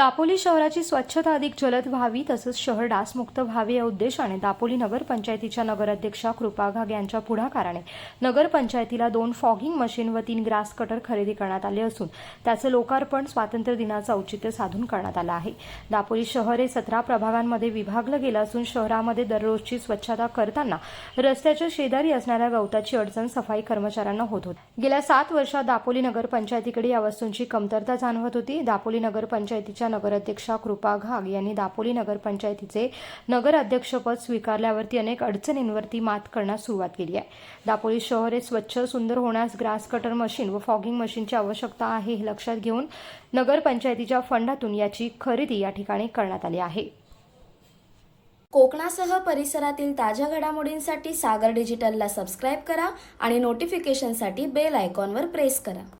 दापोली शहराची स्वच्छता अधिक जलद व्हावी तसंच शहर डासमुक्त व्हावे या उद्देशाने दापोली नगरपंचायतीच्या नगराध्यक्षा कृपा घाग यांच्या पुढाकाराने नगरपंचायतीला दोन फॉगिंग मशीन व तीन ग्रास कटर खरेदी करण्यात आले असून त्याचं लोकार्पण स्वातंत्र्य दिनाचं औचित्य साधून करण्यात आलं आहे. दापोली शहर हे सतरा प्रभागांमध्ये विभागलं गेलं असून शहरामध्ये दररोजची स्वच्छता करताना रस्त्याच्या शेजारी असणाऱ्या गवताची अडचण सफाई कर्मचाऱ्यांना होत होती. गेल्या सात वर्षात दापोली नगरपंचायतीकडे या वस्तूंची कमतरता जाणवत होती. दापोली नगरपंचायतीच्या नगराध्यक्षा कृपा घाग यांनी दापोली नगरपंचायतीचे नगराध्यक्षपद स्वीकारल्यावरती अनेक अडचणींवरती मात करण्यास सुरुवात केली आहे. दापोली शहर हे स्वच्छ सुंदर होण्यास ग्रास कटर मशीन व फॉगिंग मशीनची आवश्यकता आहे हे लक्षात घेऊन नगरपंचायतीच्या फंडातून याची खरेदी या ठिकाणी करण्यात आली आहे. कोकणासह परिसरातील ताज्या घडामोडींसाठी सागर डिजिटलला सबस्क्राईब करा आणि नोटिफिकेशनसाठी बेल आयकॉनवर प्रेस करा.